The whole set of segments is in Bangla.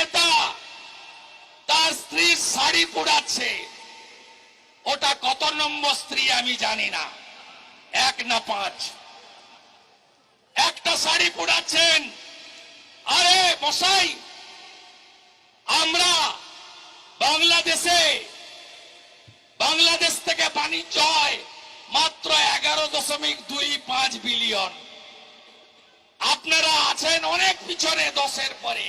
নেতা, তার স্ত্রীর শাড়ি পোড়াচ্ছে ওটা কত নম্বর স্ত্রী আমি জানি না। এক না পাঁচ। একটা শাড়ি পোড়াচ্ছেন আরে মশাই, আমরা বাংলাদেশে, বাংলাদেশ থেকে বাণিজ্য হয় মাত্র এগারো দশমিক দুই পাঁচ বিলিয়ন। আপনারা আছেন অনেক পিছনে দশের পরে।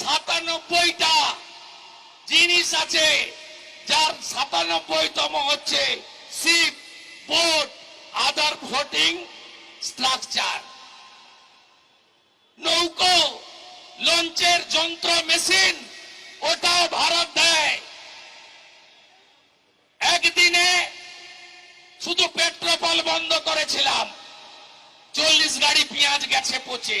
সাতানব্বইটা জিনিস আছে, যার সাতানব্বইতম হচ্ছে ship boat other floating structure. নৌকো, লঞ্চের যন্ত্র, মেশিন, ওটাও ভারত দেয়। একদিনে শুধু পেট্রোল বন্ধ করেছিলাম, চল্লিশ গাড়ি পেঁয়াজ গেছে পচে।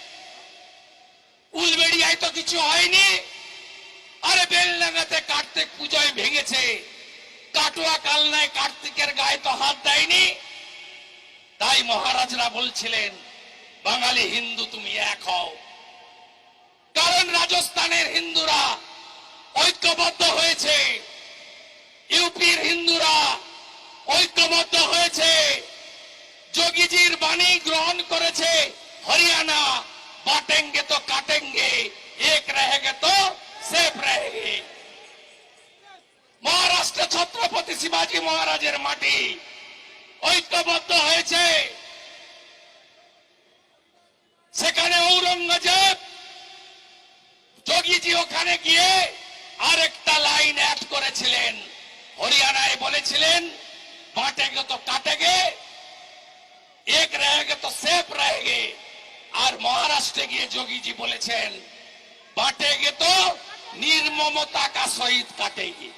উলবেড়িয়ায় তো কিছু হয়নি। আরে বেলডাঙ্গাতে কার্তিক পুজোয় ভেঙেছে। কাটুয়া কালনায় কার্তিকের গায়ে তো হাত দেয়নি। তাই মহারাজরা বলছিলেন, বাঙালি হিন্দু তুমি এক হও। কারণ রাজস্থানের হিন্দুরা ঐক্যবদ্ধ হয়েছে। ইউপির হিন্দুরা ঐক্যবদ্ধ হয়েছে। যোগীজির বাণী গ্রহণ করেছে হরিয়ানা। বাটেঙ্গে তো কাটেঙ্গে। এক रहेंगे তো সেফ रहेंगे মহারাষ্ট্র ছত্রপতি শিবাজী মহারাজের মাটি ঐক্যবদ্ধ হয়েছে সেখানে ঔরঙ্গজেব যোগীজি ওখানে গিয়ে আরেকটা লাইন অ্যাড করেছিলেন হরিয়ানায় বলেছিলেন বাঁটেগে তো কাটেগে এক रहेंगे তো সেফ रहेंगे আর মহারাষ্ট্রে গিয়ে যোগীজি বলেছেন বাঁটেগে তো নির্মমতা কা সহিত কাটেগে।